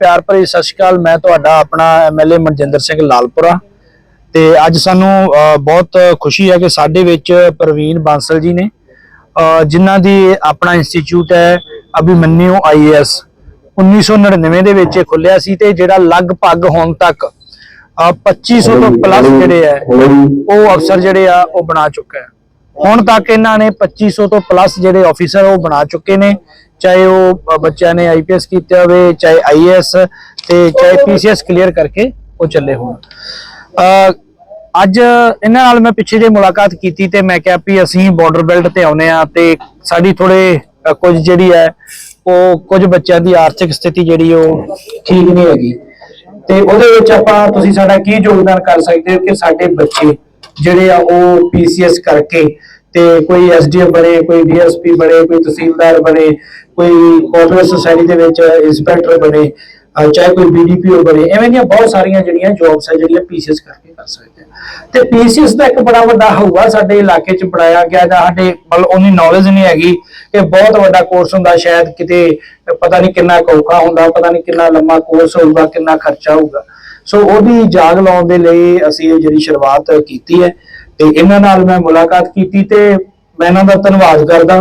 ਪਿਆਰ ਭਰੀ ਸਤਿ ਸ਼੍ਰੀ ਅਕਾਲ। ਮੈਂ ਤੁਹਾਡਾ ਆਪਣਾ ਐਮਐਲਏ ਮਨਜਿੰਦਰ ਸਿੰਘ ਲਾਲਪੁਰਾ। ਤੇ ਅੱਜ ਸਾਨੂੰ ਬਹੁਤ ਖੁਸ਼ੀ ਹੈ ਕਿ ਸਾਡੇ ਵਿੱਚ ਪ੍ਰਵੀਨ ਬਾਂਸਲ ਜੀ ਨੇ। ਜਿਨ੍ਹਾਂ ਦੀ ਆਪਣਾ ਇੰਸਟੀਚਿਊਟ ਹੈ ਅਭਿਮਨਿਊ ਆਈਐਸ 1999 ਦੇ ਵਿੱਚ ਇਹ ਖੁੱਲਿਆ ਸੀ ਤੇ ਜਿਹੜਾ ਲਗਭਗ ਹੁਣ ਤੱਕ ਅ, 2500 ਤੋਂ ਪਲੱਸ ਜਿਹੜੇ ਹੈ ਉਹ ਅਫਸਰ ਜਿਹੜੇ ਆ ਉਹ ਬਣਾ ਚੁੱਕਾ ਹੈ। ਹੁਣ ਤੱਕ ਇਹਨਾਂ ਨੇ 2500 ਤੋਂ ਪਲੱਸ ਜਿਹੜੇ ਆਫੀਸਰ ਉਹ ਬਣਾ ਚੁੱਕੇ ਨੇ। ਚਾਹੇ ਉਹ ਬੱਚਿਆਂ ਨੇ ਆਈਪੀਐਸ ਕੀਤਾ ਹੋਵੇ, ਚਾਹੇ ਆਈਏਐਸ ਤੇ ਚਾਹੇ ਪੀਸੀਐਸ ਕਲੀਅਰ ਕਰਕੇ ਉਹ ਚੱਲੇ ਹੋਣ। ਅੱਜ ਇਹਨਾਂ ਨਾਲ ਮੈਂ ਪਿੱਛੇ ਜੇ ਮੁਲਾਕਾਤ ਕੀਤੀ ਤੇ ਮੈਂ ਕਿਹਾ ਵੀ ਅਸੀਂ ਬਾਰਡਰ ਬੈਲਟ ਤੇ ਆਉਨੇ ਆ ਤੇ ਸਾਡੀ ਥੋੜੇ ਕੁਝ ਜਿਹੜੀ ਹੈ, ਉਹ ਕੁਝ ਬੱਚਿਆਂ ਦੀ ਆਰਥਿਕ ਸਥਿਤੀ ਜਿਹੜੀ ਉਹ ਠੀਕ ਨਹੀਂ ਹੈਗੀ। ਤੇ ਉਹਦੇ ਵਿੱਚ ਆਪਾਂ, ਤੁਸੀਂ ਸਾਡਾ ਕੀ ਯੋਗਦਾਨ ਕਰ ਸਕਦੇ ਹੋ ਕਿ ਸਾਡੇ ਬੱਚੇ ਜਿਹੜੇ ਆ ਉਹ ਪੀਸੀਐਸ ਕਰਕੇ ਤੇ ਕੋਈ ਐਸਡੀਐਫ ਬਣੇ, ਕੋਈ ਡੀਐਸਪੀ ਬਣੇ, ਕੋਈ ਤਹਿਸੀਲਦਾਰ ਬਣੇ, ਕੋਈ ਕੋਆਪਰੇਟਿਵ ਸੁਸਾਇਟੀ ਦੇ ਵਿੱਚ ਇੰਸਪੈਕਟਰ ਬਣੇ ਚਾਹੇ ਕੋਈ ਬੀਡੀਪੀਓ ਬਣੇ, ਐਵੇਂ ਦੀਆਂ ਬਹੁਤ ਸਾਰੀਆਂ ਜਿਹੜੀਆਂ ਜੌਬਸ ਹੈ ਜਿਹੜੀਆਂ ਪੀਸੀਐਸ ਕਰਕੇ ਕਰ ਸਕਦੇ ਆ। ਤੇ ਪੀਸੀਐਸ ਦਾ ਇੱਕ ਬੜਾ ਵੱਡਾ ਹਊਆ ਸਾਡੇ ਇਲਾਕੇ 'ਚ ਬਣਾਇਆ ਗਿਆ, ਜਾਂ ਸਾਡੇ ਮਤਲਬ ਉਹਨੀ ਨੌਲੇਜ ਨਹੀਂ ਹੈਗੀ ਕਿ ਬਹੁਤ ਵੱਡਾ ਕੋਰਸ ਹੁੰਦਾ, ਸ਼ਾਇਦ ਕਿਤੇ ਪਤਾ ਨਹੀਂ ਕਿੰਨਾ ਕੁ ਔਖਾ ਹੁੰਦਾ, ਪਤਾ ਨਹੀਂ ਕਿੰਨਾ ਲੰਮਾ ਕੋਰਸ ਹੋਊਗਾ, ਕਿੰਨਾ ਖਰਚਾ ਹੋਊਗਾ। ਸੋ ਉਹਦੀ ਜਾਗ ਲਾਉਣ ਦੇ ਲਈ ਅਸੀਂ ਇਹ ਜਿਹੜੀ ਸ਼ੁਰੂਆਤ ਕੀਤੀ ਹੈ ਤੇ ਇਹਨਾਂ ਨਾਲ ਮੈਂ ਮੁਲਾਕਾਤ ਕੀਤੀ ਤੇ ਮੈਂ ਇਹਨਾਂ ਦਾ ਧੰਨਵਾਦ ਕਰਦਾ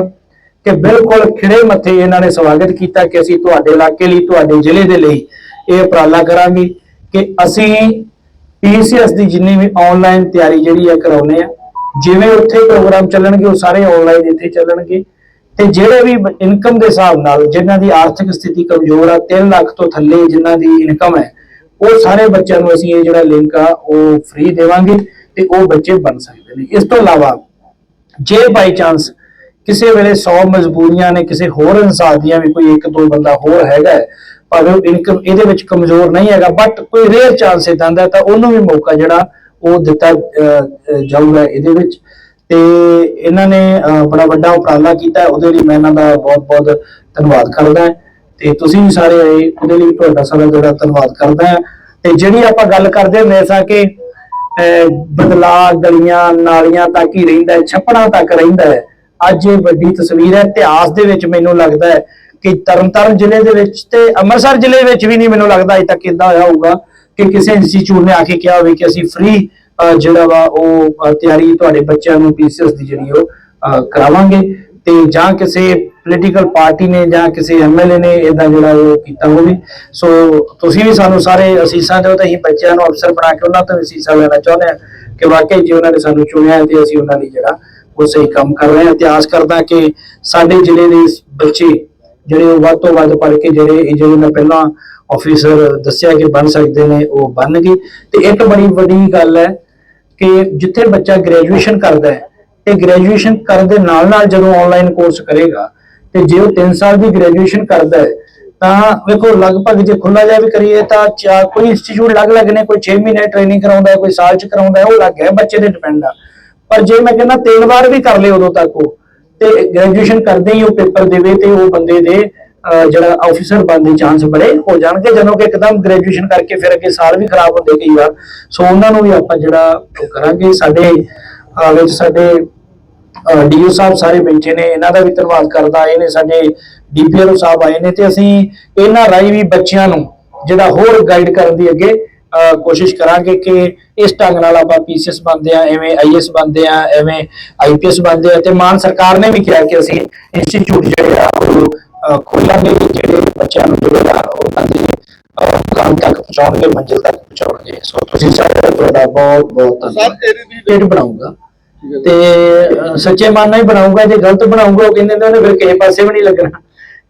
ਕਿ ਬਿਲਕੁਲ ਖਿੜੇ ਮੱਥੇ ਇਹਨਾਂ ਨੇ ਸਵਾਗਤ ਕੀਤਾ ਕਿ ਅਸੀਂ ਤੁਹਾਡੇ ਇਲਾਕੇ ਲਈ, ਤੁਹਾਡੇ ਜ਼ਿਲ੍ਹੇ ਦੇ ਲਈ ਇਹ ਉਪਰਾਲਾ ਕਰਾਂਗੇ ਕਿ ਅਸੀਂ ਪੀਸੀਐਸ ਦੀ ਜਿੰਨੀ ਵੀ ਆਨਲਾਈਨ ਤਿਆਰੀ ਜਿਹੜੀ ਹੈ ਕਰਾਉਨੇ ਆ ਜਿਵੇਂ ਉੱਥੇ ਪ੍ਰੋਗਰਾਮ ਚੱਲਣਗੇ, ਉਹ ਸਾਰੇ ਆਨਲਾਈਨ ਇੱਥੇ ਚੱਲਣਗੇ ਤੇ ਜਿਹੜੇ ਵੀ ਇਨਕਮ ਦੇ ਹਿਸਾਬ ਨਾਲ ਜਿਨ੍ਹਾਂ ਦੀ ਆਰਥਿਕ ਸਥਿਤੀ ਕਮਜ਼ੋਰ ਆ 3 ਲੱਖ ਤੋਂ ਥੱਲੇ ਜਿਨ੍ਹਾਂ ਦੀ ਇਨਕਮ ਹੈ, ਉਹ ਸਾਰੇ ਬੱਚਿਆਂ ਨੂੰ ਅਸੀਂ ਇਹ ਜਿਹੜਾ ਲਿੰਕ ਆ, ਉਹ ਫ੍ਰੀ ਦੇਵਾਂਗੇ। ਤੇ ਉਹ ਬੱਚੇ ਬਣ ਸਕਦੇ ਨੇ। ਇਸ ਤੋਂ ਇਲਾਵਾ ਜੇ ਬਾਈ ਚਾਂਸ ਕਿਸੇ ਵੇਲੇ 100 ਮਜਬੂਰੀਆਂ ਨੇ ਕਿਸੇ ਹੋਰ ਇਨਸਾਨ ਦੀਆਂ ਵੀ ਕੋਈ ਇੱਕ ਦੋ ਬੰਦਾ ਹੋਰ ਹੈਗਾ ਭਾਵੇਂ ਇਨਕਮ ਇਹਦੇ ਵਿੱਚ ਕਮਜ਼ੋਰ ਨਹੀਂ ਹੈਗਾ ਬਟ ਕੋਈ ਰੇਅਰ ਚਾਂਸ ਇਦਾਂ ਦਾ ਤਾਂ ਉਹਨੂੰ ਵੀ ਮੌਕਾ ਜਿਹੜਾ ਉਹ ਦਿੱਤਾ ਜਾਊਗਾ ਇਹਦੇ ਵਿੱਚ। ਤੇ ਇਹਨਾਂ ਨੇ ਅਹ, ਬੜਾ ਵੱਡਾ ਉਪਰਾਲਾ ਕੀਤਾ ਉਹਦੇ ਲਈ ਮੈਂ ਇਹਨਾਂ ਦਾ ਬਹੁਤ-ਬਹੁਤ ਧੰਨਵਾਦ ਕਰਦਾ ਹਾਂ। ਤੇ ਤੁਸੀਂ ਵੀ ਸਾਰੇ ਆਏ ਉਹਦੇ ਲਈ ਤੁਹਾਡਾ ਸਾਰਾ ਜਿਹੜਾ ਧੰਨਵਾਦ ਕਰਦਾ ਹਾਂ। ਤੇ ਜਿਹੜੀ ਆਪਾਂ ਗੱਲ ਕਰਦੇ ਹੁੰਦੇ ਸਾਂ ਕਿ ਅਹ ਗਲੀਆਂ ਨਾਲੀਆਂ ਤੱਕ ਹੀ ਰਹਿੰਦਾ ਹੈ, ਛੱਪੜਾਂ ਤੱਕ ਰਹਿੰਦਾ ਹੈ। ਅੱਜ ਇਹ ਵੱਡੀ ਤਸਵੀਰ ਹੈ, ਇਤਿਹਾਸ ਦੇ ਵਿੱਚ ਮੈਨੂੰ ਲੱਗਦਾ ਹੈ ਕਿ ਤਰਨਤਾਰਨ ਜ਼ਿਲ੍ਹੇ ਦੇ ਵਿੱਚ ਤੇ ਅੰਮ੍ਰਿਤਸਰ ਜ਼ਿਲ੍ਹੇ ਵਿੱਚ ਵੀ ਨਹੀਂ ਮੈਨੂੰ ਲੱਗਦਾ ਅਜੇ ਤੱਕ ਇਦਾਂ ਹੋਇਆ ਹੋਊਗਾ ਕਿ ਕਿਸੇ ਇੰਸਟੀਚਿਊਟ ਨੇ ਆ ਕੇ ਕਿਹਾ ਹੋਵੇ ਕਿ ਅਸੀਂ ਫ੍ਰੀ ਜਿਹੜਾ ਵਾ ਉਹ ਤਿਆਰੀ ਤੁਹਾਡੇ ਬੱਚਿਆਂ ਨੂੰ ਪੀਸੀਐਸ ਦੀ ਜਿਹੜੀ ਉਹ ਕਰਾਵਾਂਗੇ ਤੇ ਜਾਂ ਕਿਸੇ ਪੋਲੀਟੀਕਲ ਪਾਰਟੀ ਨੇ ਜਾਂ ਕਿਸੇ ਐਮਐਲਏ ਨੇ ਇਦਾਂ ਜਿਹੜਾ ਉਹ ਕੀਤਾ ਹੋਵੇ ਸੋ ਤੁਸੀਂ ਵੀ ਸਾਨੂੰ ਸਾਰੇ ਅਸੀਸਾਂ ਦਿਓ ਤੇ ਅਸੀਂ ਬੱਚਿਆਂ ਨੂੰ ਅਫਸਰ ਬਣਾ ਕੇ ਉਹਨਾਂ ਤੋਂ ਵੀ ਅਸੀਸਾਂ ਲੈਣਾ ਚਾਹੁੰਦੇ ਹਾਂ ਕਿ ਵਾਕਈ ਜੀ ਉਹਨਾਂ ਨੇ ਸਾਨੂੰ ਚੁਣਿਆ ਤੇ ਅਸੀਂ ਉਹਨਾਂ ਲਈ ਜਿਹੜਾ ਉਹ ਸਹੀ ਕੰਮ ਕਰ ਰਹੇ ਹਾਂ। ਇਤਿਹਾਸ ਕਰਦਾ ਕਿ ਸਾਡੇ ਜ਼ਿਲ੍ਹੇ ਦੇ ਬੱਚੇ ਜਿਹੜੇ ਉਹ ਵੱਧ ਤੋਂ ਵੱਧ ਪੜ੍ਹ ਕੇ ਜਿਹੜੇ ਇਹ ਜਿਹੜੇ ਮੈਂ ਪਹਿਲਾਂ ਆਫੀਸਰ ਦੱਸਿਆ ਕਿ ਬਣ ਸਕਦੇ ਨੇ, ਉਹ ਬਣ ਗਏ ਤੇ ਇੱਕ ਬੜੀ ਵੱਡੀ ਗੱਲ ਹੈ ਕਿ ਜਿੱਥੇ ਬੱਚਾ ਗ੍ਰੈਜੂਏਸ਼ਨ ਕਰਦਾ ਹੈ, ਤੇ ਗ੍ਰੈਜੂਏਸ਼ਨ ਕਰਨ ਦੇ ਨਾਲ ਨਾਲ ਜਦੋਂ ਆਨਲਾਈਨ ਕੋਰਸ ਕਰੇਗਾ ਤੇ ਜੇ ਉਹ 3 ਸਾਲ ਦੀ ਗ੍ਰੈਜੂਏਸ਼ਨ ਕਰਦਾ ਹੈ, ਤਾਂ ਵੇਖੋ ਲਗਭਗ ਜੇ ਖੁੱਲਾ ਜਾ ਵੀ ਕਰੀਏ ਤਾਂ ਚਾ- ਕੋਈ ਇੰਸਟੀਚਿਊਟ ਅਲੱਗ-ਅਲੱਗ ਨੇ, ਕੋਈ 6 ਮਹੀਨੇ ਟ੍ਰੇਨਿੰਗ ਕਰਾਉਂਦਾ ਹੈ, ਕੋਈ ਸਾਲ ਚ ਕਰਾਉਂਦਾ ਹੈ, ਉਹ ਅਲੱਗ ਹੈ, ਬੱਚੇ ਤੇ ਡਿਪੈਂਡ ਆ। ਪਰ ਜੇ ਮੈਂ ਕਹਿੰਦਾ ਤਿੰਨ ਵਾਰ ਵੀ ਕਰ ਲੇ ਉਦੋਂ ਤੱਕ ਉਹ, ਤੇ ਗ੍ਰੈਜੂਏਸ਼ਨ ਕਰਦੇ ਹੀ ਉਹ ਪੇਪਰ ਦੇਵੇ ਤੇ ਉਹ ਬੰਦੇ ਦੇ ਜਿਹੜਾ ਆਫੀਸਰ ਬਣਨ ਦੇ ਚਾਂਸ ਬੜੇ ਹੋ ਜਾਣਗੇ, ਜਦੋਂ ਕਿ ਇੱਕਦਮ ਗ੍ਰੈਜੂਏਸ਼ਨ ਕਰਕੇ ਫਿਰ ਅੱਗੇ ਸਾਲ ਵੀ ਖਰਾਬ ਹੁੰਦੇ ਕਈ ਵਾਰ। ਸੋ ਉਹਨਾਂ ਨੂੰ ਵੀ ਆਪਾਂ ਜਿਹੜਾ ਕਰਾਂਗੇ, ਸਾਡੇ ਵਿੱਚ ਸਾਡੇ ਡੀਓ ਸਾਹਿਬ ਸਾਰੇ ਬੈਠੇ ਨੇ ਇਹਨਾਂ ਦਾ ਵੀ ਧੰਨਵਾਦ ਕਰਦਾ ਆਏ ਨੇ ਸਾਡੇ ਡੀਪੀਆਰਓ ਸਾਹਿਬ ਆਏ ਨੇ ਤੇ ਅਸੀਂ ਇਹਨਾਂ ਰਾਹੀਂ ਵੀ ਬੱਚਿਆਂ ਨੂੰ ਜਿਹੜਾ ਹੋਰ ਗਾਈਡ ਕਰਨ ਦੀ ਅੱਗੇ ਕੋਸ਼ਿਸ਼ ਕਰਾਂਗੇ ਕਿ ਇਸ ਢੰਗ ਨਾਲ ਆਪਾਂ ਪੀਸੀਐਸ ਬਣਦੇ ਆ ਐਵੇਂ ਆਈਐਸ ਬਣਦੇ ਆ ਐਵੇਂ ਆਈਪੀਐਸ ਬਣਦੇ ਆ ਤੇ ਮਾਨ ਸਰਕਾਰ ਨੇ ਵੀ ਕਿਹਾ ਕਿ ਅਸੀਂ ਇੰਸਟੀਚਿਊਟ ਜਿਹੜੇ ਆ ਉਹ ਖੋਲਾਂਗੇ ਜਿਹੜੇ ਬੱਚਿਆਂ ਨੂੰ ਜਿਹੜਾ ਉਹਨਾਂ ਦੀ ਮੁਕਾਮ ਤੱਕ ਪਹੁੰਚਾਉਣਗੇ ਮੰਜ਼ਿਲ ਤੱਕ ਪਹੁੰਚਾਉਣਗੇ। ਸੋ ਤੁਸੀਂ ਸਾਰੇ ਤੁਹਾਡਾ ਬਹੁਤ ਬਹੁਤ ਸਰ ਧੰਨਵਾਦ ਪੇਟ ਬਣਾਉਂਗਾ ਤੇ ਸੱਚੇ ਮਨ ਨਾਲ ਹੀ ਬਣਾਉਂਗਾ ਜੇ ਗਲਤ ਬਣਾਉਂਗਾ ਉਹ ਕਹਿੰਦੇ ਨੇ ਉਹਨੇ ਫਿਰ ਕਿਸੇ ਪਾਸੇ ਵੀ ਨਹੀਂ ਲੱਗਣਾ।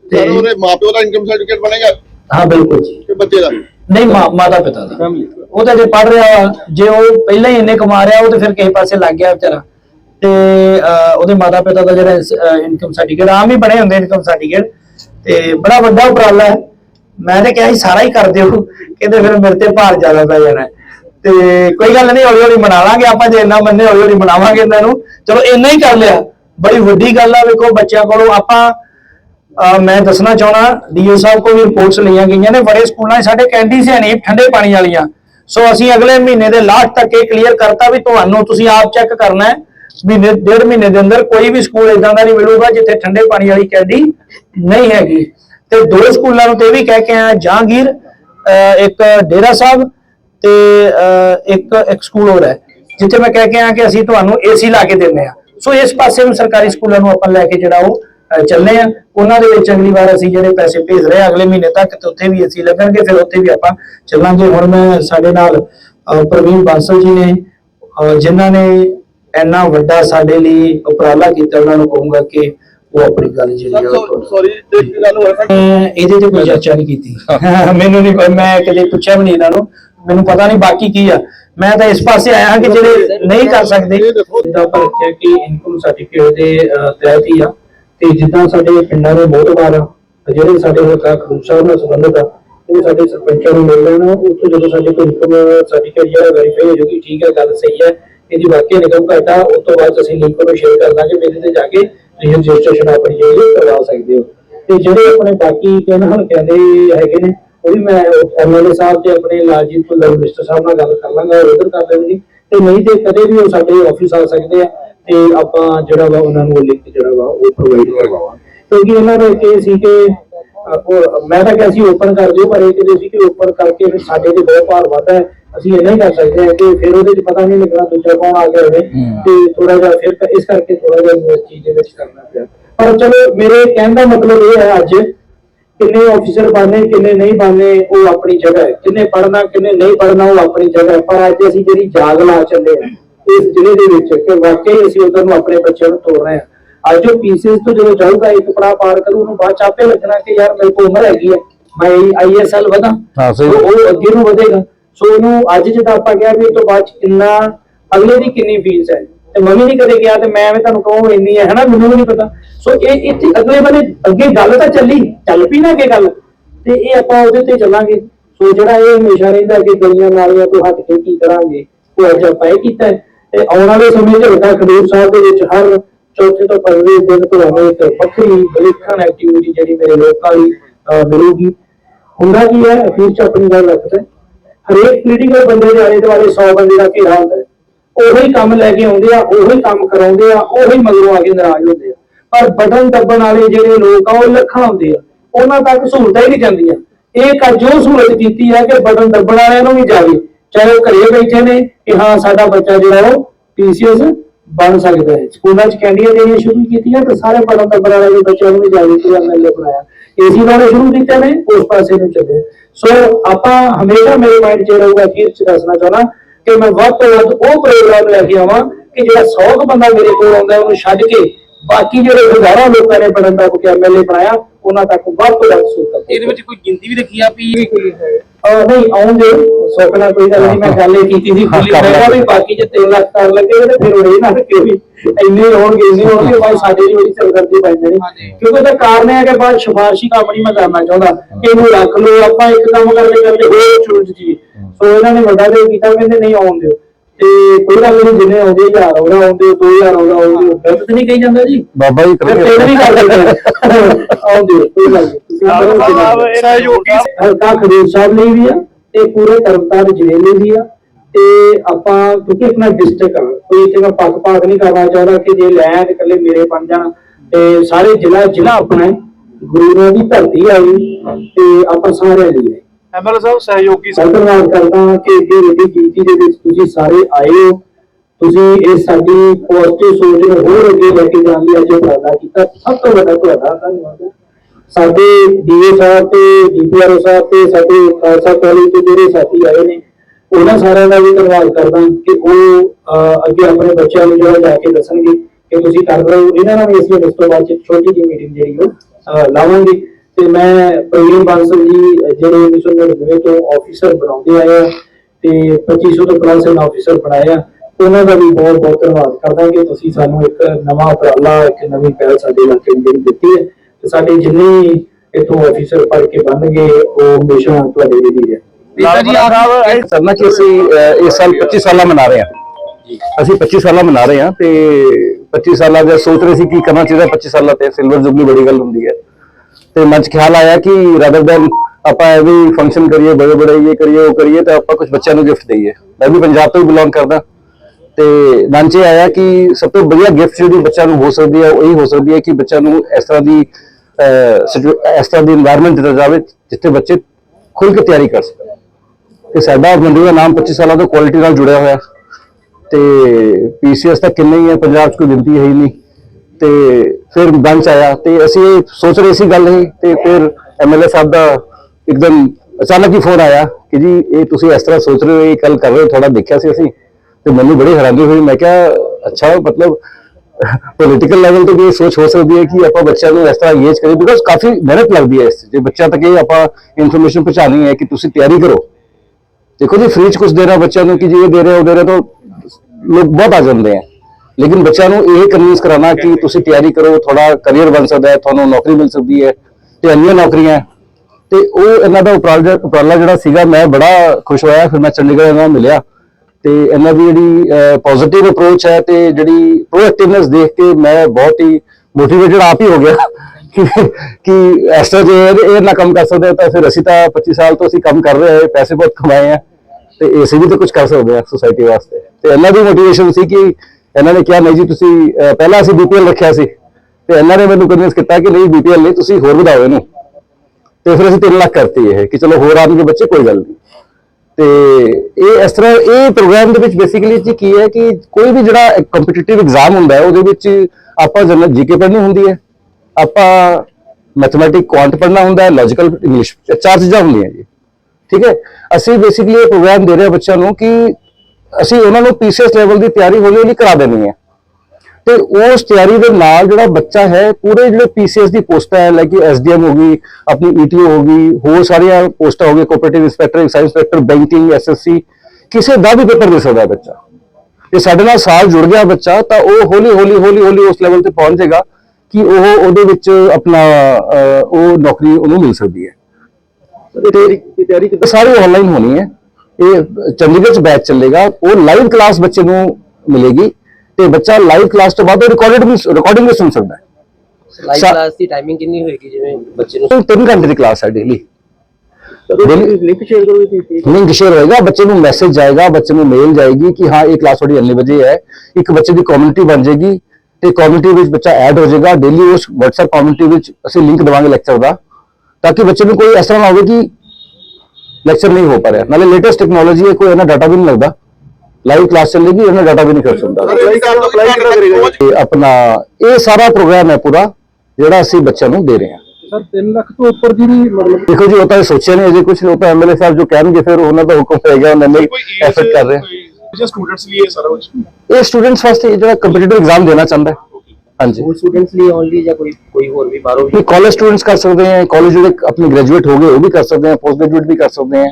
ਤੇ ਉਹਦੇ ਮਾਪਿਓ ਦਾ ਇਨਕਮ ਸਰਟੀਫਿਕੇਟ ਬਣੇਗਾ? ਹਾਂ ਬਿਲਕੁਲ ਜੀ। ਕਿ ਬੱਚੇ ਦਾ? ਨਹੀਂ ਮਾਤਾ ਪਿਤਾ ਦਾ। ਉਹ ਤਾਂ ਜੇ ਪੜ ਰਿਹਾ ਜੇ ਉਹ ਪਹਿਲਾਂ ਹੀ ਇੰਨੇ ਕਮਾ ਰਿਹਾ ਉਹ ਤੇ ਫਿਰ ਕਿਸੇ ਪਾਸੇ ਲੱਗ ਗਿਆ ਵਿਚਾਰਾ। ਤੇ ਉਹਦੇ ਮਾਤਾ ਪਿਤਾ ਦਾ ਜਿਹੜਾ ਇਨਕਮ ਸਰਟੀਫਿਕੇਟ ਆਮ ਹੀ ਬਣੇ ਹੁੰਦੇ ਇਨਕਮ ਸਰਟੀਫਿਕੇਟ ਤੇ ਬੜਾ ਵੱਡਾ ਉਪਰਾਲਾ ਹੈ। ਮੈਂ ਤੇ ਕਿਹਾ ਸੀ ਸਾਰਾ ਹੀ ਕਰ ਦਿਓ। ਕਹਿੰਦੇ ਫਿਰ ਮੇਰੇ ਤੇ ਭਾਰ ਜ਼ਿਆਦਾ ਪੈ ਜਾਣਾ। ਤੇ ਕੋਈ ਗੱਲ ਨਹੀਂ ਹੌਲੀ ਹੌਲੀ ਮਨਾ ਆਪਾਂ ਜੇ ਇੰਨਾ ਮੰਨੇ ਹੌਲੀ ਹੌਲੀ ਮਨਾਵਾਂਗੇ ਇਹਨਾਂ ਨੂੰ। ਚਲੋ ਇੰਨਾ ਹੀ ਕਰ ਲਿਆ। ਬੜੀ ਵੱਡੀ ਗੱਲ ਆ ਵੇਖੋ ਬੱਚਿਆਂ ਕੋਲੋਂ ਆਪਾਂ ਮੈਂ ਦੱਸਣਾ ਚਾਹਣਾ ਡੀਓ ਸਾਹਿਬ ਕੋਲ ਵੀ ਰਿਪੋਰਟਸ ਲਈਆਂ ਗਈਆਂ ਨੇ ਬੜੇ ਸਕੂਲਾਂ 'ਚ ਸਾਡੇ ਕੈਂਡੀਸ ਹੈ ਨਹੀਂ ਠੰਡੇ ਪਾਣੀ ਵਾਲੀਆਂ। ਸੋ ਅਸੀਂ ਅਗਲੇ ਮਹੀਨੇ ਦੇ ਲਾਸਟ ਤੱਕ ਇਹ ਕਲੀਅਰ ਕਰਤਾ ਵੀ ਤੁਹਾਨੂੰ ਤੁਸੀਂ ਆਪ ਚੈੱਕ ਕਰਨਾ ਹੈ। ਮਹੀਨੇ ਡੇਢ ਮਹੀਨੇ ਦੇ ਅੰਦਰ ਕੋਈ ਵੀ ਸਕੂਲ ਇਦਾਂ ਦਾ ਨਹੀਂ ਮਿਲੂਗਾ ਜਿੱਥੇ ਠੰਡੇ ਪਾਣੀ ਵਾਲੀ ਕੈਂਡੀ ਨਹੀਂ ਹੈਗੀ। ਤੇ ਦੋ ਸਕੂਲਾਂ ਨੂੰ ਤੇ ਇਹ ਵੀ ਕਹਿ ਕੇ ਆਇਆ ਜਹਾਂਗੀਰ ਅਹ, ਇੱਕ ਡੇਰਾ ਸਾਹਿਬ ਤੇ ਇੱਕ ਇੱਕ ਸਕੂਲ ਹੋਰ ਹੈ ਜਿੱਥੇ ਮੈਂ ਕਹਿ ਕੇ ਆਇਆ ਕਿ ਅਸੀਂ ਤੁਹਾਨੂੰ ਏਸੀ ਲਾ ਕੇ ਦਿੰਦੇ ਆ ਸੋ ਇਸ ਪਾਸੇ ਨੂੰ ਸਰਕਾਰੀ ਸਕੂਲਾਂ ਨੂੰ ਆਪਾਂ ਲੈ ਕੇ ਜਿਹੜਾ ਉਹ ਚੱਲੇ ਆ ਉਹਨਾਂ ਦੇ ਵਿੱਚ ਅਗਲੀ ਵਾਰ ਅਸੀਂ ਜਿਹੜੇ ਪੈਸੇ ਭੇਜ ਰਹੇ ਆ ਅਗਲੇ ਮਹੀਨੇ ਤੱਕ ਤੇ ਉੱਥੇ ਵੀ ਏਸੀ ਲੱਗਣਗੇ ਫਿਰ ਉੱਥੇ ਵੀ ਆਪਾਂ ਚੱਲਾਂਗੇ। ਹੁਣ ਮੈਂ ਸਾਡੇ ਨਾਲ ਪ੍ਰਵੀਨ ਬਾਂਸਲ ਜੀ ਨੇ ਜਿਨ੍ਹਾਂ ਨੇ ਇੰਨਾ ਵੱਡਾ ਸਾਡੇ ਲਈ ਉਪਰਾਲਾ ਕੀਤਾ ਉਹਨਾਂ ਨੂੰ ਕਹੂੰਗਾ ਕਿ ਉਹ ਆਪਣੀ ਗੱਲ ਜਿਹੜੀ ਆ ਸੌਰੀ ਇੱਕ ਗੱਲ ਹੈ ਮੈਂ ਇਹਦੇ ਤੇ ਕੋਈ ਚਰਚਾ ਨਹੀਂ ਕੀਤੀ। ਮੈਨੂੰ ਨਹੀਂ ਮੈਂ ਕਦੇ ਪੁੱਛਿਆ ਵੀ ਨਹੀਂ ਇਹਨਾਂ ਨੂੰ। ਮੈਨੂੰ ਪਤਾ ਨਹੀਂ ਬਾਕੀ ਕੀ ਆ। ਮੈਂ ਤਾਂ ਇਸ ਪਾਸੇ ਆਇਆ ਹਾਂ ਕਿ ਜਿਹੜੇ ਨਹੀਂ ਕਰ ਸਕਦੇ। ਜਿੱਦਾਂ ਆਪਾਂ ਰੱਖਿਆ ਕਿ ਇਨਕਮ ਸਰਟੀਫਿਕੇਟ ਦੇ ਤਹਿਤ ਹੀ ਆ। ਤੇ ਜਿੱਦਾਂ ਸਾਡੇ ਪਿੰਡਾਂ ਦੇ ਬਹੁਤ ਵਾਰ ਜਿਹੜੇ ਸਾਡੇ ਹਲਕਾ ਖਡੂਰ ਸਾਹਿਬ ਨਾਲ ਸੰਬੰਧਿਤ ਆ ਉਹ ਸਾਡੇ ਸਰਪੰਚਾਂ ਨੂੰ ਮਿਲ ਲੈਣਾ ਉੱਥੋਂ ਜਦੋਂ ਸਾਡੇ ਕੋਲ ਇਨਕਮ ਸਰਟੀਫਿਕੇਟ ਜਿਹੜਾ ਵੈਰੀਫਾਈ ਹੋ ਜੂਗੀ ਠੀਕ ਹੈ ਗੱਲ ਸਹੀ ਹੈ ਇਹਦੀ ਵਾਕਈ ਨਿਕਮ ਘਟਾ ਉਸ ਤੋਂ ਬਾਅਦ ਅਸੀਂ ਲਿੰਕ ਨੂੰ ਸ਼ੇਅਰ ਕਰ ਦਾਂਗੇ ਮੇਰੇ ਤੇ ਜਾ ਕੇ ਰਜਿਸਟ੍ਰੇਸ਼ਨ ਆਪਣੀ ਜਿਹੜੀ ਕਰਵਾ ਸਕਦੇ ਹੋ। ਤੇ ਜਿਹੜੇ ਆਪਣੇ ਬਾਕੀ ਤਿੰਨ ਹਲਕਿਆਂ ਦੇ ਹੈਗੇ ਨੇ ਉਹ ਵੀ ਮੈਂ ਐਮਐਲਏ ਸਾਹਿਬ ਤੇ ਆਪਣੇ ਲਾਲਜੀਤ ਭੁੱਲਰ ਮਿਨਿਸਟਰ ਸਾਹਿਬ ਨਾਲ ਗੱਲ ਕਰ ਲਾਂਗਾ ਉਹ ਉਧਰ ਕਰ ਲੈਣਗੇ। ਤੇ ਨਹੀਂ ਤੇ ਕਦੇ ਵੀ ਉਹ ਸਾਡੇ ਆਫਿਸ ਆ ਸਕਦੇ ਆ ਤੇ ਆਪਾਂ ਜਿਹੜਾ ਵਾ ਉਹਨਾਂ ਨੂੰ ਲਿੰਕ ਜਿਹੜਾ ਵਾ ਉਹ ਪ੍ਰੋਵਾਈਡ ਕਰਵਾਵਾਂਗੇ। ਕਿਉਂਕਿ ਇਹਨਾਂ ਦਾ ਇਹ ਸੀ ਕਿ ਮੈਂ ਤਾਂ ਕਿਹਾ ਸੀ ਓਪਨ ਕਰ ਦਿਓ ਪਰ ਇਹ ਕਹਿੰਦੇ ਸੀ ਕਿ ਓਪਨ ਕਰਕੇ ਫਿਰ ਸਾਡੇ ਤੇ ਬਹੁਤ ਭਾਰ ਵੱਧਦਾ ਹੈ। ਅਸੀਂ ਇਹ ਨਹੀਂ ਕਰ ਸਕਦੇ ਕਿ ਫਿਰ ਉਹਦੇ ਚ ਪਤਾ ਨਹੀਂ ਲੱਗਣਾ ਦੂਜਾ ਕੌਣ ਆ ਗਿਆ ਹੋਵੇ ਤੇ ਥੋੜਾ ਜਿਹਾ ਫਿਰ ਇਸ ਕਰਕੇ ਥੋੜਾ ਜਿਹਾ ਇਸ ਚੀਜ਼ ਦੇ ਵਿੱਚ ਕਰਨਾ ਪਿਆ। ਪਰ ਚਲੋ ਮੇਰੇ ਕਹਿਣ ਦਾ ਮਤਲਬ ਇਹ ਹੈ ਅੱਜ ਕਿੰਨੇ ਅਫੀਸਰ ਬਣਨੇ ਕਿੰਨੇ ਨਹੀਂ ਬਣਨੇ ਉਹ ਆਪਣੀ ਜਗ੍ਹਾ ਹੈ। ਕਿੰਨੇ ਪੜਨਾ ਕਿੰਨੇ ਨਹੀਂ ਪੜਨਾ ਉਹ ਆਪਣੀ ਜਗ੍ਹਾ ਹੈ। ਪਰ ਅੱਜ ਅਸੀਂ ਜਿਹੜੀ ਜਾਗ ਲਾ ਚੱਲੇ ਇਸ ਜ਼ਿਲ੍ਹੇ ਦੇ ਵਿੱਚ ਕਿ ਵਾਕਈ ਅਸੀਂ ਉਧਰ ਨੂੰ ਆਪਣੇ ਬੱਚਿਆਂ ਨੂੰ ਤੋੜ ਰਹੇ ਹਾਂ। ਅੱਜ ਉਹ ਪੀਸੀਐਸ ਤੋਂ ਜਦੋਂ ਜਾਊਗਾ ਇੱਕ ਪੜਾ ਪਾਰ ਕਰੂ ਉਹਨੂੰ ਬਾਅਦ ਚ ਆਪੇ ਲੱਗਣਾ ਕਿ ਯਾਰ ਮੇਰੇ ਕੋਲ ਉਮਰ ਹੈਗੀ ਹੈ ਮੈਂ ਆਈਐਸਐਲ ਵਧਾਂ ਹਾਂ, ਸਹੀ। ਉਹ ਅੱਗੇ ਨੂੰ ਵਧੇਗਾ। ਸੋ ਉਹਨੂੰ ਅੱਜ ਜਿੱਦਾਂ ਆਪਾਂ ਕਿਹਾ ਵੀ ਇਹ ਤੋਂ ਬਾਅਦ ਕਿੰਨਾ ਅਗਲੇ ਦੀ ਕਿੰਨੀ ਫੀਸ ਹੈ। ਤੇ ਮੈਂ ਵੀ ਨਹੀਂ ਕਦੇ ਗਿਆ ਤੇ ਮੈਂ ਵੀ ਤੁਹਾਨੂੰ ਕਹੂੰ ਇੰਨੀ ਹੈ ਹਨਾ? ਮੈਨੂੰ ਵੀ ਨਹੀਂ ਪਤਾ। ਸੋ ਇਹ ਇੱਥੇ ਅਗਲੇ ਬੰਨੇ ਅੱਗੇ ਗੱਲ ਤਾਂ ਚੱਲੀ ਚੱਲ ਪਈ ਨਾ ਅੱਗੇ ਗੱਲ। ਤੇ ਇਹ ਆਪਾਂ ਉਹਦੇ ਤੇ ਚੱਲਾਂਗੇ। ਸੋ ਜਿਹੜਾ ਇਹ ਹਮੇਸ਼ਾ ਰਹਿੰਦਾ ਕਿ ਗਲੀਆਂ ਨਾਲੀਆਂ ਤੋਂ ਹਟ ਕੇ ਕੀ ਕਰਾਂਗੇ ਉਹ ਅੱਜ ਆਪਾਂ ਇਹ ਕੀਤਾ ਤੇ ਆਉਣ ਵਾਲੇ ਸਮੇਂ 'ਚ ਵੱਡਾ ਖਡੂਰ ਸਾਹਿਬ ਦੇ ਵਿੱਚ ਹਰ ਚੌਥੇ ਤੋਂ ਪੰਜਵੇਂ ਦਿਨ ਤੁਹਾਨੂੰ ਇੱਕ ਵੱਖਰੀ ਵਿਲੱਖਣ ਐਕਟੀਵਿਟੀ ਜਿਹੜੀ ਮੇਰੇ ਲੋਕਾਂ ਲਈ ਅਹ, ਮਿਲੂਗੀ। ਹੁੰਦਾ ਕੀ ਹੈ ਅਖੀਰ 'ਚ ਆਪਣੀ ਗੱਲ ਰੱਖਦਾ ਹੈ। ਹਰੇਕ ਪੋਲੀਟੀਕਲ ਬੰਦੇ ਦੇ ਆਲੇ ਦੁਆਲੇ 100 ਬੰਦੇ ਦਾ ਘੇਰਾ ਹੁੰਦਾ ਹੈ। ਉਹੀ ਕੰਮ ਲੈ ਕੇ ਆਉਂਦੇ ਆ, ਉਹੀ ਕੰਮ ਕਰਾਉਂਦੇ ਆ, ਉਹੀ ਮਗਰੋਂ ਆ ਕੇ ਨਾਰਾਜ਼ ਹੁੰਦੇ ਆ। ਪਰ ਬਟਨ ਦੱਬਣ ਵਾਲੇ ਜਿਹੜੇ ਲੋਕ ਆ, ਉਹ ਲੱਖਾਂ ਹੁੰਦੇ ਆ। ਉਹਨਾਂ ਤੱਕ ਸਹੂਲਤਾਂ ਹੀ ਨਹੀਂ ਜਾਂਦੀਆਂ। ਇਹ ਕਾ ਜੋ ਸਹੂਲਤ ਕੀਤੀ ਹੈ ਕਿ ਬਟਨ ਦੱਬਣ ਵਾਲਿਆਂ ਨੂੰ ਵੀ ਜਾਵੇ। ਚਾਹੇ ਉਹ ਘਰੇ ਬੈਠੇ ਨੇ ਕਿ ਹਾਂ, ਸਾਡਾ ਬੱਚਾ ਜਿਹੜਾ ਉਹ ਪੀਸੀਐਸ ਬਣ ਸਕਦਾ ਹੈ। ਸਕੂਲਾਂ 'ਚ ਕੈਂਡੀਆਂ ਦੇਣੀਆਂ ਸ਼ੁਰੂ ਕੀਤੀਆਂ ਤਾਂ ਸਾਰੇ ਬਟਨ ਦੱਬਣ ਵਾਲੇ ਦੇ ਬੱਚਿਆਂ ਨੂੰ ਵੀ ਜਾਵੇ ਕਿ ਐਮਐਲਏ ਬਣਾਇਆ ਏਸੀ ਵਾਲੇ ਸ਼ੁਰੂ ਕੀਤੇ ਨੇ, ਉਸ ਪਾਸੇ ਨੂੰ ਚੱਲੇ। ਸੋ ਆਪਾਂ ਹਮੇਸ਼ਾ ਮੇਰੇ ਮਾਈਂਡ 'ਚ ਇਹ ਰਹੂਗਾ ਅਖੀਰ ਦੱਸਣਾ ਚਾਹਣਾ ਕਿ ਮੈਂ ਵੱਧ ਤੋਂ ਵੱਧ ਉਹ ਪ੍ਰੋਗਰਾਮ ਲੈ ਕੇ ਆਵਾਂ ਕਿ ਜਿਹੜਾ 100 ਕੁ ਬੰਦਾ ਮੇਰੇ ਕੋਲ ਆਉਂਦਾ ਉਹਨੂੰ ਛੱਡ ਕੇ ਬਾਕੀ ਜਿਹੜੇ ਹਜ਼ਾਰਾਂ ਲੋਕਾਂ ਨੇ ਬਣਨ ਦਾ ਕੋਈ ਐਮਐਲਏ ਬਣਾਇਆ ਉਹਨਾਂ ਤੱਕ ਵੱਧ ਤੋਂ ਵੱਧ ਸਹੂਲਤ ਇਹਦੇ ਵਿੱਚ ਕੋਈ ਗਿਣਤੀ ਵੀ ਰੱਖੀ ਆ ਵੀ ਕੋਈ ਨਹੀਂ ਆਉਂਦੇ ਸੋਕਣਾ ਕੋਈ ਗੱਲ ਨਹੀਂ ਮੈਂ ਗੱਲ ਇਹ ਕੀਤੀ ਸੀ ਖੁੱਲੀ ਮੈਂ ਕਿਹਾ ਵੀ ਬਾਕੀ ਜੇ 3 ਲੱਖ ਕਰ ਲੱਗੇ ਤੇ ਫਿਰ ਉਹ ਇਹ ਨਾ ਕਿ ਵੀ ਇੰਨੇ ਹੋਣਗੇ ਇੰਨੇ ਹੋਣਗੇ ਬਾਅਦ ਸਾਡੇ ਬੜੀ ਸਰਗਰਦੀ ਬਣ ਜਾਣੀ। ਕਿਉਂਕਿ ਉਹਦਾ ਕਾਰਨ ਹੈ ਕਿ ਬਾਅਦ ਸਿਫਾਰਸ਼ੀ ਕੰਮ ਨਹੀਂ ਮੈਂ ਕਰਨਾ ਚਾਹੁੰਦਾ ਕਿ ਇਹਨੂੰ ਰੱਖ ਲਓ ਆਪਾਂ ਇੱਕ ਕੰਮ ਕਰਦੇ ਕਰਦੇ ਹੋਰ ਚੁਲਝ ਜੀ। ਸੋ ਇਹਨਾਂ ਨੇ ਵੱਡਾ ਦੇ ਕੀਤਾ ਕਹਿੰਦੇ ਨਹੀਂ ਆਉਣ ਦਿਓ। ਤੇ ਕੋਈ ਗੱਲ ਨਹੀਂ ਜਿੰਨੇ ਆਉਂਦੇ ਹਜ਼ਾਰ ਆਉਂਦਾ ਆਉਂਦੇ 2000 ਆਉਂਦਾ ਆਉਂਦੇ ਗਲਤ ਨਹੀਂ ਕਹੀ ਜਾਂਦਾ ਜੀ। ਬਾਬਾ ਜੀ ਫਿਰ ਤਿੰਨ ਵੀ ਕਰ ਸਕਦੇ ਆਉਂਦੇ ਕੋਈ ਗੱਲ ਨਹੀਂ। ਸਹਿਯੋਗੀ ਹਲਕਾ ਖਡੂਰ ਸਾਹਿਬ ਲਈ ਵੀ ਆ। ਤੇ ਪੂਰੇ ਤਰਨਤਾਰਨ ਜ਼ਿਲ੍ਹੇ ਲਈ ਵੀ ਆ ਤੇ ਆਪਾਂ ਕਿਉਂਕਿ ਆਪਣਾ ਡਿਸਟ੍ਰਿਕਟ ਆ ਕੋਈ ਇੱਥੇ ਮੈਂ ਪੱਖ ਪਾਤ ਨਹੀਂ ਕਰਨਾ ਚਾਹੁੰਦਾ ਕਿ ਜੇ ਲੈ ਤੇ ਇਕੱਲੇ ਮੇਰੇ ਬਣ ਜਾਣ। ਤੇ ਸਾਰੇ ਜ਼ਿਲ੍ਹਾ ਜ਼ਿਲ੍ਹਾ ਆਪਣਾ ਗੁਰੂਆਂ ਦੀ ਧਰਤੀ ਆ ਇਹ ਤੇ ਆਪਾਂ ਸਾਰਿਆਂ ਲਈ ਐਮਐਲਏ ਸਾਹਿਬ ਸਹਿਯੋਗੀ ਧੰਨਵਾਦ ਕਰਦਾ ਕਿ ਇੱਡੀ ਵੱਡੀ ਗਿਣਤੀ ਦੇ ਵਿੱਚ ਤੁਸੀਂ ਸਾਰੇ ਆਏ ਹੋ। ਤੁਸੀਂ ਇਹ ਸਾਡੀ ਪੋਜ਼ਿਟਿਵ ਸੋਚ ਨੂੰ ਹੋਰ ਅੱਗੇ ਲੈ ਕੇ ਜਾਣ ਲਈ ਅੱਜ ਉਪਰਾਲਾ ਕੀਤਾ। ਸਭ ਤੋਂ ਵੱਡਾ ਤੁਹਾਡਾ ਧੰਨਵਾਦ ਸਾਡੇ ਡੀਏ ਸਾਹਿਬ ਤੇ ਡੀਪੀਆਰਓ ਸਾਹਿਬ ਤੇ ਸਾਡੇ ਖਾਲਸਾ ਕਾਲਜ ਦੇ ਜਿਹੜੇ ਸਾਥੀ ਆਏ ਨੇ, ਉਹਨਾਂ ਸਾਰਿਆਂ ਦਾ ਵੀ ਧੰਨਵਾਦ ਕਰਦਾ ਕਿ ਉਹ ਅੱਗੇ ਆਪਣੇ ਬੱਚਿਆਂ ਨੂੰ ਜਿਹੜਾ ਜਾ ਕੇ ਦੱਸਣਗੇ ਕਿ ਤੁਸੀਂ ਕਰ ਰਹੇ ਹੋ। ਇਹਨਾਂ ਨਾਲ ਵੀ ਅਸੀਂ ਇਸ ਤੋਂ ਬਾਅਦ ਇੱਕ ਛੋਟੀ ਜਿਹੀ ਮੀਟਿੰਗ ਜਿਹੜੀ ਉਹ ਲਾਵਾਂਗੇ। ਤੇ ਮੈਂ ਪ੍ਰਵੀਨ ਬਾਂਸਲ ਜੀ, ਜਿਹੜੇ 1999 ਤੋਂ ਆਫੀਸਰ ਬਣਾਉਂਦੇ ਆਏ ਆ ਤੇ 2500 ਤੋਂ ਪਲੱਸ ਇਹਨਾਂ ਆਫੀਸਰ ਬਣਾਏ ਆ, ਉਹਨਾਂ ਦਾ ਵੀ ਬਹੁਤ ਬਹੁਤ ਧੰਨਵਾਦ ਕਰਦਾ ਕਿ ਤੁਸੀਂ ਸਾਨੂੰ ਇੱਕ ਨਵਾਂ ਉਪਰਾਲਾ, ਇੱਕ ਨਵੀਂ ਪਹਿਲ ਸਾਡੇ ਇਲਾਕੇ ਨੂੰ ਦਿੱਤੀ ਹੈ। ਤੇ ਸਾਡੇ ਜਿੰਨੇ ਇਥੋਂ ਆਫੀਸਰ ਪੜ ਕੇ ਬਣਨਗੇ ਉਹ ਹਮੇਸ਼ਾ ਤੁਹਾਡੇ ਲਈ ਹੈ ਬੀਬਾ ਜੀ ਆਪ ਸਰਨਾ ਚ ਅਸੀਂ ਇਸ ਸਾਲ 25 ਸਾਲਾਂ ਮਨਾ ਰਹੇ ਹਾਂ। ਅਸੀਂ 25 ਸਾਲਾਂ ਮਨਾ ਰਹੇ ਹਾਂ ਤੇ 25 ਸਾਲਾਂ ਦਾ ਸੋਚ ਰਹੇ ਸੀ ਕੀ ਕਰਨਾ ਚਾਹੀਦਾ 25 ਸਾਲਾਂ ਤੇ। ਸਿਲਵਰ ਜੁਬਲੀ ਬੜੀ ਗੱਲ ਹੁੰਦੀ ਹੈ। ਤੇ ਮਨ ਚ ਖਿਆਲ ਆਇਆ ਕਿ ਰਦਰ ਦੈਨ ਆਪਾਂ ਇਹ ਵੀ ਫੰਕਸ਼ਨ ਕਰੀਏ ਬੜੇ ਬੜੇ ਇਹ ਕਰੀਏ ਉਹ ਕਰੀਏ ਤਾਂ ਆਪਾਂ ਕੁਝ ਬੱਚਿਆਂ ਨੂੰ ਗਿਫਟ ਦਈਏ। ਮੈਂ ਵੀ ਪੰਜਾਬ ਤੋਂ ਹੀ ਬਿਲੋਂਗ ਕਰਦਾ। ਤੇ ਮਨ 'ਚ ਆਇਆ ਕਿ ਸਭ ਤੋਂ ਵਧੀਆ ਗਿਫਟ ਜਿਹੜੀ ਬੱਚਿਆਂ ਨੂੰ ਹੋ ਸਕਦੀ ਹੈ, ਉਹ ਇਹ ਹੋ ਸਕਦੀ ਹੈ ਕਿ ਬੱਚਿਆਂ ਨੂੰ ਇਸ ਤਰ੍ਹਾਂ ਦੀ ਇਸ ਤਰ੍ਹਾਂ ਦੀ এনवायरमेंट ਦਿੱਤਾ ਜਾਵੇ ਜਿੱਥੇ ਬੱਚੇ ਖੁੱਲ ਕੇ ਤਿਆਰੀ ਕਰ ਸਕਣ। ਤੇ ਸਾਡਾ ਮੰਡੀ ਦਾ ਨਾਮ 25 ਸਾਲਾਂ ਤੋਂ ਕੁਆਲਿਟੀ ਨਾਲ ਜੁੜਿਆ ਹੋਇਆ। ਤੇ ਪੀਸੀਐਸ ਤਾਂ ਕਿੰਨੇ ਹੀ ਹੈ ਪੰਜਾਬ 'ਚ ਕੋਈ ਗਿਣਤੀ ਹੈ ਹੀ ਨਹੀਂ। ਤੇ ਫਿਰ ਬੰਚ ਆਇਆ ਤੇ ਅਸੀਂ ਇਹ ਸੋਚ ਰਹੇ ਸੀ ਗੱਲ ਇਹ, ਤੇ ਫਿਰ ਐਮਐਲਏ ਸਾਹਿਬ ਦਾ ਇੱਕਦਮ ਅਚਾਨਕ ਹੀ ਫੋਨ ਆਇਆ ਕਿ ਜੀ, ਇਹ ਤੁਸੀਂ ਇਸ ਤਰ੍ਹਾਂ ਸੋਚ ਰਹੇ ਹੋ, ਇਹ ਕੱਲ ਕਰ ਰਹੇ ਹੋ ਥੋੜਾ ਦੇਖਿਆ ਸੀ ਅਸੀਂ। ਤੇ ਮੈਨੂੰ ਬੜੀ ਹੈਰਾਨੀ ਹੋਈ। ਮੈਂ ਕਿਹਾ, ਅੱਛਾ, ਮਤਲਬ ਪੋਲੀਟੀਕਲ ਲੈਵਲ ਤੇ ਵੀ ਇਹ ਸੋਚ ਹੋ ਸਕਦੀ ਹੈ ਕਿ ਆਪਾਂ ਬੱਚਿਆਂ ਨੂੰ ਇਸ ਤਰ੍ਹਾਂ ਇੰਗੇਜ ਕਰੀਏ ਬਿਕਾਜ਼ ਕਾਫੀ ਮਿਹਨਤ ਲੱਗਦੀ ਹੈ ਇਸ 'ਚ। ਜੇ ਬੱਚਿਆਂ ਤੱਕ ਇਹ ਆਪਾਂ ਇਨਫੋਰਮੇਸ਼ਨ ਪਹੁੰਚਾਣੀ ਹੈ ਕਿ ਤੁਸੀਂ ਤਿਆਰੀ ਕਰੋ। ਦੇਖੋ ਜੀ ਫ੍ਰੀ ਚ ਕੁਝ ਦੇ ਬੱਚਿਆਂ ਨੂੰ ਕਿ ਜੀ ਇਹ ਦੇ ਰਹੇ ਹੋ, ਦੇ ਰਹੇ ਤਾਂ ਲੋਕ ਬਹੁਤ ਆ ਜਾਂਦੇ ਆ। ਲੇਕਿਨ ਬੱਚਿਆਂ ਨੂੰ ਇਹ ਕਨਵਿੰਸ ਕਰਾਉਣਾ ਕਿ ਤੁਸੀਂ ਤਿਆਰੀ ਕਰੋ ਥੋੜਾ ਕਰੀਅਰ ਬਣ ਸਕਦਾ ਹੈ, ਤੁਹਾਨੂੰ ਨੌਕਰੀ ਮਿਲ ਸਕਦੀ ਹੈ ਤੇ ਅੰਨੀਆਂ ਨੌਕਰੀਆਂ। ਤੇ ਉਹ ਇਹਨਾਂ ਦਾ ਉਪਰਾਲਾ ਉਪਰਾਲਾ ਜਿਹੜਾ ਸੀਗਾ, ਮੈਂ ਬੜਾ ਖੁਸ਼ ਹੋਇਆ, ਫਿਰ ਮੈਂ ਚੰਡੀਗੜ੍ਹ ਇਹਨਾਂ ਨੂੰ ਮਿਲਿਆ। ਤੇ ਇਹਨਾਂ ਦੀ ਜਿਹੜੀ ਪੋਜ਼ਿਟਿਵ ਅਪਰੋਚ ਹੈ ਤੇ ਜਿਹੜੀ ਪ੍ਰੋਐਕਟਿਵਨੈਸ ਦੇਖ ਕੇ ਮੈਂ ਬਹੁਤ ਹੀ ਮੋਟੀਵੇਟਡ ਆਪ ਹੀ ਹੋ ਗਿਆ ਕਿ ਇਸ ਤਰ੍ਹਾਂ ਜੇ ਇਹ ਨਾ ਕੰਮ ਕਰ ਸਕਦੇ ਤਾਂ ਫਿਰ ਅਸੀਂ ਤਾਂ 25 ਸਾਲ ਤੋਂ ਅਸੀਂ ਕੰਮ ਕਰ ਰਹੇ ਹਾਂ ਪੈਸੇ ਬਹੁਤ ਕਮਾਏ ਆ ਤੇ ਅਸੀਂ ਵੀ ਤਾਂ ਕੁਝ ਕਰ ਸਕਦੇ ਆ ਸੋਸਾਇਟੀ ਵਾਸਤੇ। ਤੇ ਇਹਨਾਂ ਦੀ ਮੋਟੀਵੇਸ਼ਨ ਸੀ ਕਿ ਇਹਨਾਂ ਨੇ ਕਿਹਾ, ਨਹੀਂ ਜੀ ਤੁਸੀਂ ਪਹਿਲਾਂ ਅਸੀਂ ਬੀਪੀਐਲ ਰੱਖਿਆ ਸੀ ਤੇ ਇਹਨਾਂ ਨੇ ਮੈਨੂੰ ਕਨਵਿੰਸ ਕੀਤਾ ਕਿ ਨਹੀਂ ਬੀਪੀਐਲ ਨਹੀਂ, ਤੁਸੀਂ ਹੋਰ ਵਧਾਓ ਇਹਨੂੰ। ਤੇ ਫਿਰ ਅਸੀਂ 3 ਲੱਖ ਕਰਤੀ ਇਹ, ਕਿ ਚਲੋ ਹੋਰ ਆਉਣਗੇ ਬੱਚੇ, ਕੋਈ ਗੱਲ ਨਹੀਂ। ਤੇ ਇਹ ਇਸ ਤਰ੍ਹਾਂ ਇਹ ਪ੍ਰੋਗਰਾਮ ਦੇ ਵਿੱਚ ਬੇਸਿਕਲੀ ਜੀ ਕੀ ਹੈ ਕਿ ਕੋਈ ਵੀ ਜਿਹੜਾ ਕੰਪੀਟੀਟਿਵ ਐਗਜ਼ਾਮ ਹੁੰਦਾ ਹੈ, ਉਹਦੇ ਵਿੱਚ ਆਪਾਂ ਜਨਰਲ ਜੀਕੇ ਪੜ੍ਹਨੀ ਹੁੰਦੀ ਹੈ, ਆਪਾਂ ਮੈਥਮੈਟਿਕ ਕੁਆਂਟ ਪੜ੍ਹਨਾ ਹੁੰਦਾ ਹੈ ਲੌਜੀਕਲ ਇੰਗਲਿਸ਼ ਚਾਰ ਚੀਜ਼ਾਂ ਹੁੰਦੀਆਂ ਜੀ। ਠੀਕ ਹੈ? ਅਸੀਂ ਬੇਸਿਕਲੀ ਇਹ ਪ੍ਰੋਗਰਾਮ ਦੇ ਰਹੇ ਬੱਚਿਆਂ ਨੂੰ ਕਿ ਅਸੀਂ ਉਹਨਾਂ ਨੂੰ ਪੀਸੀਐਸ ਲੈਵਲ ਦੀ ਤਿਆਰੀ ਹੌਲੀ ਹੌਲੀ ਕਰਾ ਦੇਣੀ ਹੈ। ਤੇ ਉਸ ਤਿਆਰੀ ਦੇ ਨਾਲ ਜਿਹੜਾ ਬੱਚਾ ਹੈ ਪੂਰੇ ਜਿਹੜੇ ਪੀਸੀਐਸ ਦੀ ਪੋਸਟਾਂ ਹੈ ਲਾਈਕ ਐਸਡੀਐਮ ਹੋ ਗਈ ਆਪਣੀ ਈਟੀਓ ਹੋ ਗਈ ਹੋਰ ਸਾਰੀਆਂ ਪੋਸਟਾਂ ਹੋ ਗਈ cooperative inspector excise inspector banking SSC ਕਿਸੇ ਦਾ ਵੀ ਪੇਪਰ ਦੇ ਸਕਦਾ ਹੈ ਬੱਚਾ। ਜੇ ਸਾਡੇ ਨਾਲ ਸਾਲ ਜੁੜ ਗਿਆ ਬੱਚਾ ਤਾਂ ਉਹ ਹੌਲੀ ਹੌਲੀ ਹੌਲੀ ਹੌਲੀ ਉਸ ਲੈਵਲ ਤੇ ਪਹੁੰਚ ਜਾਏਗਾ ਕਿ ਉਹ ਉਹਦੇ ਵਿੱਚ ਆਪਣਾ ਉਹ ਨੌਕਰੀ ਉਹਨੂੰ ਮਿਲ ਸਕਦੀ ਹੈ। ਤੇ ਤਿਆਰੀ ਸਾਰੀ ਆਨਲਾਈਨ ਹੋਣੀ ਹੈ। ਇਹ ਚੰਡੀਗੜ੍ਹ ਚ ਬੈਚ ਚੱਲੇਗਾ। ਉਹ ਲਾਈਵ ਕਲਾਸ ਬੱਚੇ ਨੂੰ ਮਿਲੇਗੀ। ਤੇ ਬੱਚਾ ਲਾਈਵ ਕਲਾਸ ਤੋਂ ਬਾਅਦ ਰਿਕਾਰਡਡ ਵੀ ਰਿਕਾਰਡਿੰਗ ਵੀ ਸੁਣ ਸਕਦਾ ਹੈ। ਲਾਈਵ ਸਾ- ਕਲਾਸ ਦੀ ਟਾਈਮਿੰਗ ਕਿੰਨੀ ਹੋਏਗੀ ਜਿਵੇਂ ਬੱਚੇ ਨੂੰ ਉਹ 3 ਘੰਟੇ ਦੀ ਕਲਾਸ ਹੈ ਡੇਲੀ ਲਿੰਕ ਸ਼ੇਅਰ ਕਰੋ ਲਿੰਕ ਸ਼ੇਅਰ ਹੋਏਗਾ ਬੱਚੇ ਨੂੰ ਮੈਸੇਜ ਜਾਏਗਾ ਬੱਚੇ ਨੂੰ ਮੇਲ ਜਾਏਗੀ ਕਿ ਹਾਂ ਇਹ ਕਲਾਸ ਤੁਹਾਡੀ ਇੰਨੇ ਵਜੇ ਹੈ। ਇੱਕ ਬੱਚੇ ਦੀ ਕਮਿਊਨਿਟੀ ਬਣ ਜਾਏਗੀ ਤੇ ਕਮਿਊਨਿਟੀ ਵਿੱਚ ਬੱਚਾ ਐਡ ਹੋ ਜਾਏਗਾ। ਡੇਲੀ ਉਸ WhatsApp ਕਮਿਊਨਿਟੀ ਵਿੱਚ ਅਸੀਂ ਲਿੰਕ ਦਵਾਂਗੇ ਲੈਕਚਰ ਦਾ ਤਾਂ ਕਿ ਬੱਚੇ ਨੂੰ ਕੋਈ ਇਸ ਤਰ੍ਹਾਂ ਨਾ ਹੋਵੇ ਕਿ ਲੈਕਚਰ ਨਹੀਂ ਹੋ ਪਾ ਰਿਹਾ। ਨਾਲੇ ਲੇਟੈਸਟ ਟੈਕਨੋਲੋਜੀ ਹੈ ਕੋਈ ਇਹਨਾਂ ਡਾਟਾ ਵੀ ਨਹੀਂ ਲੱਗਦਾ। ਲਾਈਵ ਕਲਾਸ ਚੱਲੇਗੀ ਇਹਨਾਂ ਡਾਟਾ ਵੀ ਨਹੀਂ ਕਰ ਸਕਦਾ ਅਪਲਾਈ ਕਿਹੜਾ ਕਰੇਗਾ ਤੇ ਆਪਣਾ ਇਹ ਸਾਰਾ ਪ੍ਰੋਗਰਾਮ ਹੈ ਪੂਰਾ ਜਿਹੜਾ ਅਸੀਂ ਬੱਚਿਆਂ ਨੂੰ ਦੇ ਰਹੇ ਹਾਂ ਸਰ 3 ਲੱਖ ਤੋਂ ਉੱਪਰ ਦੀ ਵੀ ਮਤਲਬ ਦੇਖੋ ਜੀ ਉਹ ਤਾਂ ਸੋਚਿਆ ਨਹੀਂ ਅਜੇ ਕੁਝ ਉਹ ਤਾਂ ਐਮਐਲਏ ਸਾਹਿਬ ਜੋ ਕਹਿਣਗੇ ਫਿਰ ਉਹਨਾਂ ਦਾ ਹੁਕਮ ਹੋਏਗਾ ਉਹਨਾਂ ਨੇ ਐਫਰਟ ਕਰ ਰਹੇ ਜੇ ਸਟੂਡੈਂਟਸ ਲਈ ਇਹ ਸਾਰਾ ਕੁਝ ਇਹ ਸਟੂਡੈਂਟਸ ਵਾਸਤੇ ਜਿਹੜਾ ਕੰਪੀਟੀਟਿਵ ਐਗਜ਼ਾਮ ਦੇਣਾ ਚਾਹੁੰਦਾ ਹੈ ਹਾਂਜੀ ਹੋਰ ਸਟੂਡੈਂਟਸ ਲਈ ਓਨਲੀ ਜਾਂ ਕੋਈ ਕੋਈ ਹੋਰ ਵੀ ਬਾਹਰੋਂ ਵੀ ਇਹ ਕਾਲਜ ਸਟੂਡੈਂਟਸ ਕਰ ਸਕਦੇ ਹੈ ਕਾਲਜ ਜਿਹੜੇ ਆਪਣੇ ਗ੍ਰੈਜੂਏਟ ਹੋ ਗਏ ਉਹ ਵੀ ਕਰ ਸਕਦੇ ਹੈ ਪੋਸਟ ਗ੍ਰੈਜੂਏਟ ਵੀ ਕਰ ਸਕਦੇ ਹੈ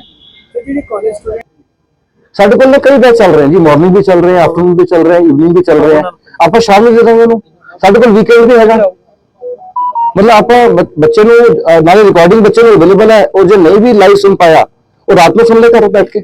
ਸਾਡੇ ਕੋਲ ਕਈ ਬੈਚ ਚੱਲ ਰਹੇ ਜੀ ਮਾਰਨਿੰਗ ਵੀ ਚੱਲ ਰਹੇ ਆਫਟਰਨੂਨ ਵੀ ਚੱਲ ਰਹੇ ਹੈ ਇਵਨਿੰਗ ਵੀ ਚੱਲ ਰਹੇ ਹੈ ਆਪਾਂ ਸ਼ਾਮ ਨੂੰ ਦੇ ਦਾਂਗੇ ਉਹਨੂੰ। ਸਾਡੇ ਕੋਲ ਵੀਕਐਂਡ ਵੀ ਹੈਗਾ। ਮਤਲਬ ਆਪਾਂ ਬੱਚੇ ਨੂੰ ਨਾਲੇ ਰਿਕਾਰਡਿੰਗ ਬੱਚੇ ਨੂੰ ਅਵੇਲੇਬਲ ਹੈ। ਉਹ ਜੇ ਨਹੀਂ ਵੀ ਲਾਈਵ ਸੁਣ ਪਾਇਆ, ਉਹ ਰਾਤ ਨੂੰ ਸੁਣ ਲੈ ਘਰ ਬੈਠ ਕੇ।